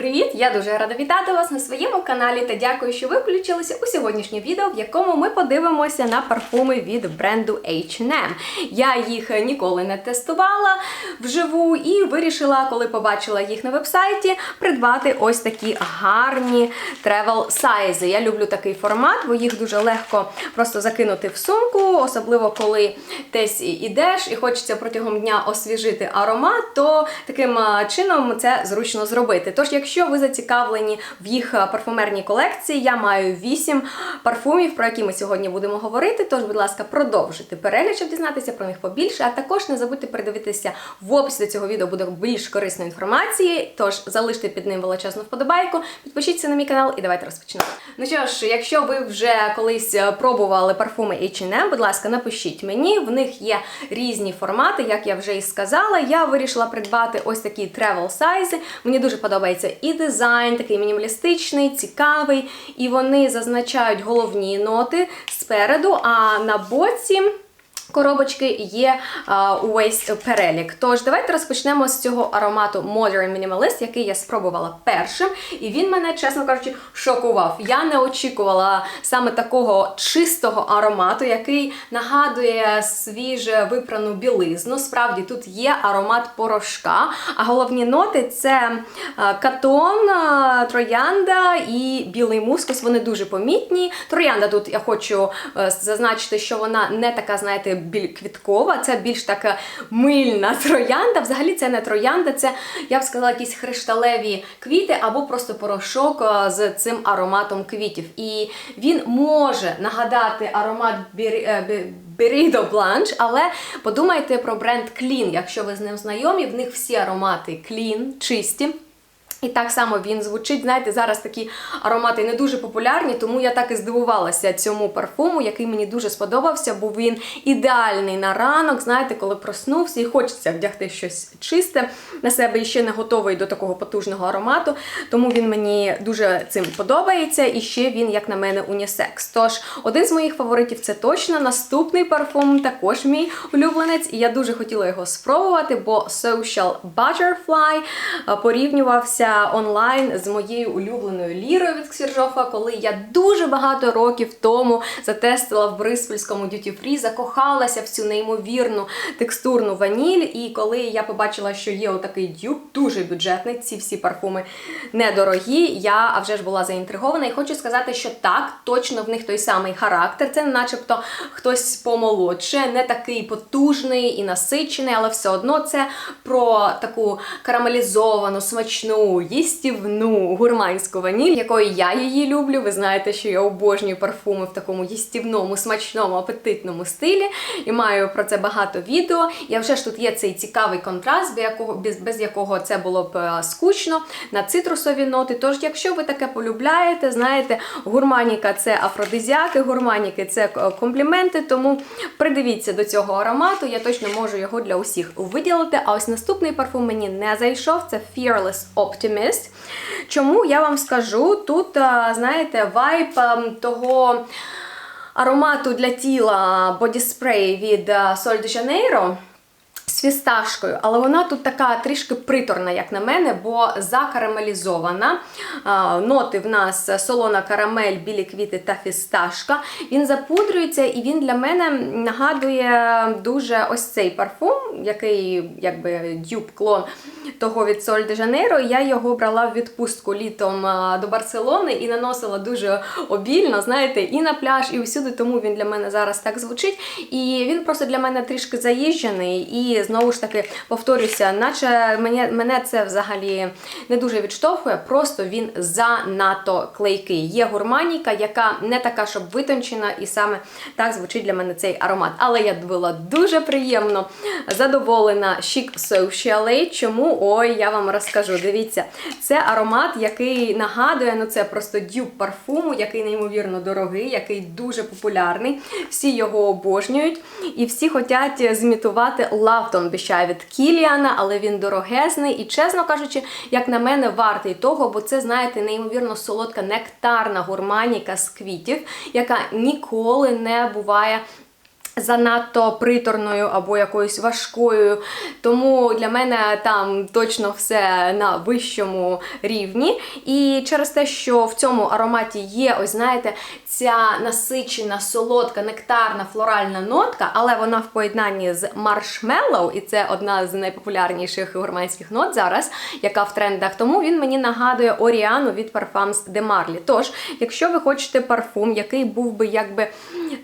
привіт! Я дуже рада вітати вас на своєму каналі та дякую, що ви включилися у сьогоднішнє відео, в якому ми подивимося на парфуми від бренду H&M. Я їх ніколи не тестувала вживу і вирішила, коли побачила їх на вебсайті, придбати ось такі гарні тревел сайзи. Я люблю такий формат, бо їх дуже легко просто закинути в сумку, особливо коли десь ідеш і хочеться протягом дня освіжити аромат, то таким чином це зручно зробити. Тож, якщо ви зацікавлені в їх парфумерній колекції, я маю 8 парфумів, про які ми сьогодні будемо говорити. Тож, будь ласка, продовжуйте перегляд, щоб дізнатися про них побільше. А також не забудьте передивитися в описі до цього відео буде більш корисної інформації. Тож залиште під ним величезну вподобайку, підпишіться на мій канал і давайте розпочнемо. Ну що ж, якщо ви вже колись е, пробували парфуми H&M, будь ласка, напишіть мені. В них є різні формати, як я вже і сказала. Я вирішила придбати ось такі travel сайзи. Мені дуже подобається і дизайн, такий мінімалістичний, цікавий, і вони зазначають головні ноти спереду, а на боці. Коробочки є а, увесь перелік. Тож давайте розпочнемо з цього аромату Modern Minimalist, який я спробувала першим. І він мене, чесно кажучи, шокував. Я не очікувала саме такого чистого аромату, який нагадує свіже випрану білизну. Справді тут є аромат порошка. А головні ноти це катон, троянда і білий мускус. Вони дуже помітні. Троянда тут я хочу е, зазначити, що вона не така, знаєте, біль квіткова, це більш така мильна троянда. Взагалі це не троянда, це я б сказала, якісь хришталеві квіти або просто порошок з цим ароматом квітів. І він може нагадати аромат е, Берідо Бланш, але подумайте про бренд Clean, якщо ви з ним знайомі, в них всі аромати Clean, чисті. І так само він звучить. Знаєте, зараз такі аромати не дуже популярні, тому я так і здивувалася цьому парфуму, який мені дуже сподобався, бо він ідеальний на ранок. Знаєте, коли проснувся і хочеться вдягти щось чисте на себе і ще не готовий до такого потужного аромату. Тому він мені дуже цим подобається. І ще він, як на мене, унісекс. Тож, один з моїх фаворитів це точно. Наступний парфум також мій улюбленець, і я дуже хотіла його спробувати, бо Social Butterfly е, порівнювався онлайн з моєю улюбленою лірою від Ксіржофа, коли я дуже багато років тому затестила в Бориспільському Duty Free, закохалася в цю неймовірну текстурну ваніль. І коли я побачила, що є отакий дюб, дуже бюджетний, ці всі парфуми недорогі, я а вже ж була заінтригована. І хочу сказати, що так, точно в них той самий характер. Це начебто хтось помолодше, не такий потужний і насичений, але все одно це про таку карамелізовану, смачну, їстівну гурманську ваніль, якою я її люблю. Ви знаєте, що я обожнюю парфуми в такому їстівному, смачному, апетитному стилі. І маю про це багато відео. І вже ж тут є цей цікавий контраст, без якого, без, без якого це було б е, скучно на цитрусові ноти. Тож, якщо ви таке полюбляєте, знаєте, гурманіка це афродизіаки, гурманіки це е, компліменти. Тому придивіться до цього аромату. Я точно можу його для усіх виділити. А ось наступний парфум мені не зайшов. Це Fearless Optimist. Чому я вам скажу? Тут, е, знаєте, вайб ем, того аромату для тіла бодіспрей від Соль Sol de Janeiro фісташкою, але вона тут така трішки приторна, як на мене, бо закарамелізована. Ноти в нас солона карамель, білі квіти та фісташка. Він запудрюється і він для мене нагадує дуже ось цей парфум, який якби дюб клон того від Соль де Жанейро. Я його брала в відпустку літом до Барселони і наносила дуже обільно, знаєте, і на пляж, і всюди, тому він для мене зараз так звучить. І він просто для мене трішки заїжджений. І знову ж таки повторюся, наче мене, мене це взагалі не дуже відштовхує, просто він занадто клейкий. Є гурманіка, яка не така, щоб витончена, і саме так звучить для мене цей аромат. Але я була дуже приємно задоволена Chic Socialite. Чому? Ой, я вам розкажу. Дивіться, це аромат, який нагадує, ну це просто дюб парфуму, який неймовірно дорогий, який дуже популярний. Всі його обожнюють і всі хочуть зімітувати Лавтон Бішай від Кіліана, але він дорогезний. І, чесно кажучи, як на мене, вартий того, бо це, знаєте, неймовірно солодка нектарна гурманіка з квітів, яка ніколи не буває занадто приторною або якоюсь важкою. Тому для мене там точно все на вищому рівні. І через те, що в цьому ароматі є, ось знаєте, ця насичена, солодка, нектарна, флоральна нотка, але вона в поєднанні з маршмеллоу, і це одна з найпопулярніших гурманських нот зараз, яка в трендах. Тому він мені нагадує Оріану від Parfums de Marly. Тож, якщо ви хочете парфум, який був би якби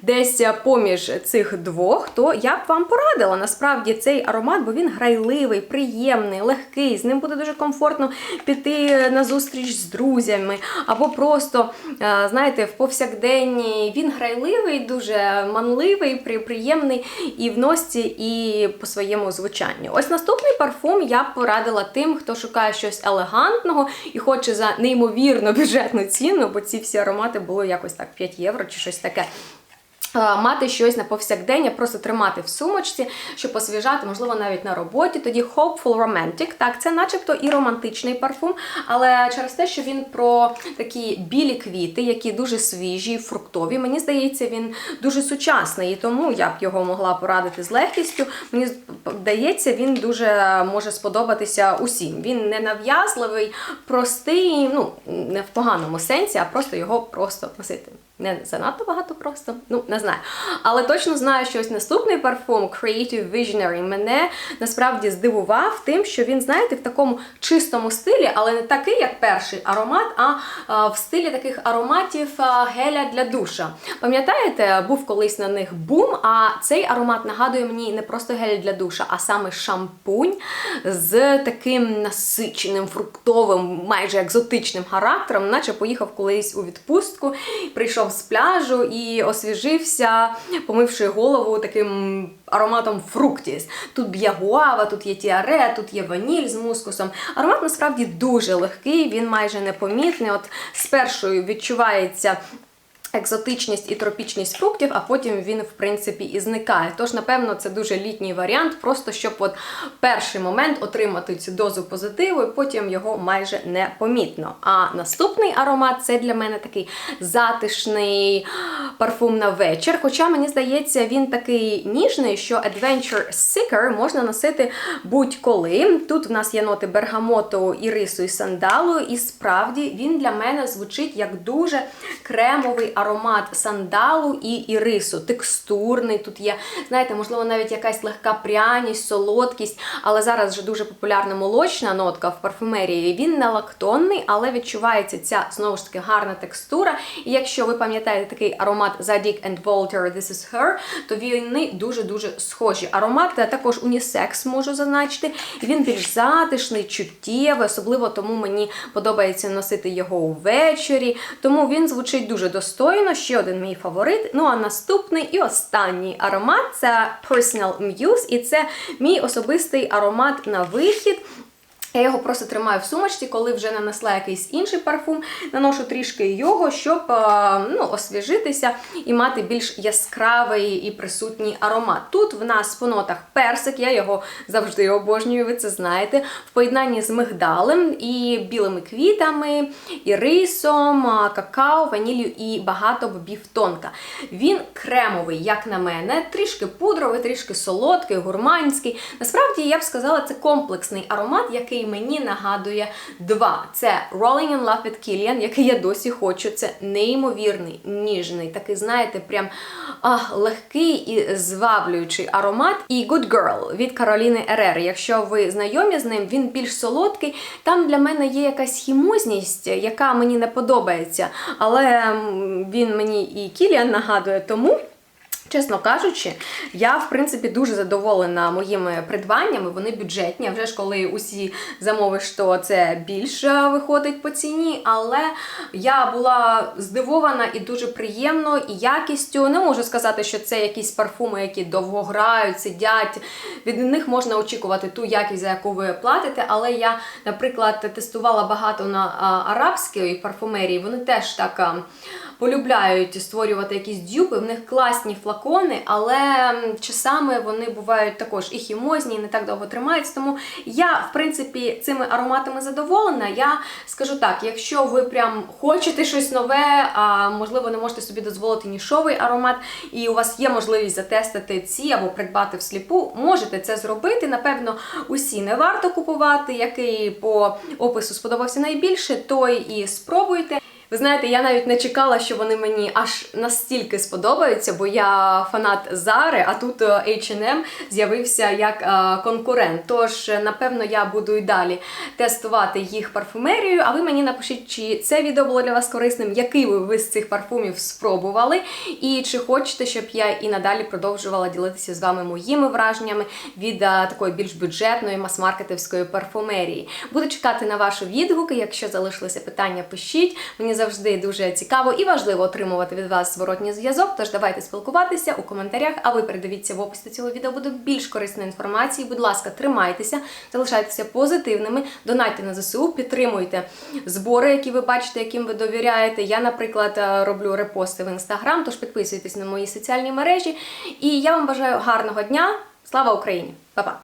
десь поміж цих двох, то я б вам порадила насправді цей аромат, бо він грайливий, приємний, легкий. З ним буде дуже комфортно піти на зустріч з друзями, або просто, е, знаєте, в повсякденні він грайливий, дуже манливий, при- приємний і в носці, і по своєму звучанню. Ось наступний парфум я б порадила тим, хто шукає щось елегантного і хоче за неймовірно бюджетну ціну, бо ці всі аромати були якось так 5 євро чи щось таке. Е, Мати щось на повсякдення, просто тримати в сумочці, щоб освіжати, можливо, навіть на роботі. Тоді Hopeful Romantic. Так, це начебто і романтичний парфум, але через те, що він про такі білі квіти, які дуже свіжі, фруктові. Мені здається, він дуже сучасний, і тому я б його могла порадити з легкістю. Мені здається, він дуже може сподобатися усім. Він не нав'язливий, простий, ну не в поганому сенсі, а просто його просто носити. Не занадто багато просто, ну не знаю. Але точно знаю, що ось наступний парфум Creative Visionary мене насправді здивував тим, що він, знаєте, в такому чистому стилі, але не такий, як перший аромат, а, а в стилі таких ароматів а, геля для душа. Пам'ятаєте, був колись на них бум, а цей аромат нагадує мені не просто гель для душа, а саме шампунь з таким насиченим, фруктовим, майже екзотичним характером, наче поїхав колись у відпустку, прийшов з пляжу і освіжився, помивши голову таким ароматом фруктіс. Тут б'є гуава, тут є тіаре, тут є ваніль з мускусом. Аромат насправді дуже легкий, він майже непомітний. От спершу відчувається. Екзотичність і тропічність фруктів, а потім він, в принципі, і зникає. Тож, напевно, це дуже літній варіант, просто щоб от перший момент отримати цю дозу позитиву, і потім його майже не помітно. А наступний аромат це для мене такий затишний парфум на вечір. Хоча мені здається, він такий ніжний, що Adventure Seeker можна носити будь-коли. Тут в нас є ноти бергамоту, ірису і сандалу, і справді він для мене звучить як дуже кремовий аромат сандалу і ірису, текстурний. Тут є, знаєте, можливо, навіть якась легка пряність, солодкість, але зараз вже дуже популярна молочна нотка в парфумерії. Він не лактонний, але відчувається ця знову ж таки гарна текстура. І якщо ви пам'ятаєте такий аромат Zadig and Voltaire This is Her, то вони дуже-дуже схожі. Аромат е, також унісекс можу зазначити. Він більш затишний, чуттєвий, особливо тому мені подобається носити його увечері. Тому він звучить дуже достойно. Ще один мій фаворит. Ну а наступний і останній аромат це Personal Muse, і це мій особистий аромат на вихід. Я його просто тримаю в сумочці, коли вже нанесла якийсь інший парфум, наношу трішки його, щоб е, ну, освіжитися і мати більш яскравий і присутній аромат. Тут в нас по нотах персик, я його завжди обожнюю, ви це знаєте. В поєднанні з мигдалем і білими квітами, і рисом, е, какао, ваніллю і багато бобів тонка. Він кремовий, як на мене, трішки пудровий, трішки солодкий, гурманський. Насправді, я б сказала, це комплексний аромат, який мені нагадує два. Це Rolling in Love від Kilian, який я досі хочу. Це неймовірний, ніжний, такий, знаєте, прям а, легкий і зваблюючий аромат. І Good Girl від Кароліни Ерери. Якщо ви знайомі з ним, він більш солодкий. Там для мене є якась хімозність, яка мені не подобається. Але він мені і Кіліан нагадує, тому. Чесно кажучи, я в принципі дуже задоволена моїми придбаннями. Вони бюджетні. Вже ж коли усі замовиш, то це більше виходить по ціні. Але я була здивована і дуже приємно, і якістю. Не можу сказати, що це якісь парфуми, які довго грають, сидять. Від них можна очікувати ту якість, за яку ви платите. Але я, наприклад, тестувала багато на арабській парфумерії. Вони теж так. Полюбляють створювати якісь дюпи. В них класні флакони, але часами вони бувають також і хімозні, і не так довго тримаються. Тому я, в принципі, цими ароматами задоволена. Я скажу так, якщо ви прям хочете щось нове, а можливо не можете собі дозволити нішовий аромат, і у вас є можливість затестити ці або придбати всліпу, можете це зробити. Напевно, усі не варто купувати, який по опису сподобався найбільше, той і спробуйте. Ви знаєте, я навіть не чекала, що вони мені аж настільки сподобаються, бо я фанат Зари, а тут H&M з'явився як е, конкурент. Тож, е, напевно, я буду і далі тестувати їх парфумерію. А ви мені напишіть, чи це відео було для вас корисним, який ви, з цих парфумів спробували, і чи хочете, щоб я і надалі продовжувала ділитися з вами моїми враженнями від такої більш бюджетної мас-маркетівської парфумерії. Буду чекати на ваші відгуки. Якщо залишилися питання, пишіть. Мені завжди дуже цікаво і важливо отримувати від вас зворотній зв'язок. Тож давайте спілкуватися у коментарях. А ви передивіться в описі цього відео буде більш корисної інформації. Будь ласка, тримайтеся, залишайтеся позитивними, донайте на ЗСУ, підтримуйте збори, які ви бачите, яким ви довіряєте. Я, наприклад, е, роблю репости в інстаграм, тож підписуйтесь на мої соціальні мережі. І я вам бажаю гарного дня. Слава Україні! Па-па!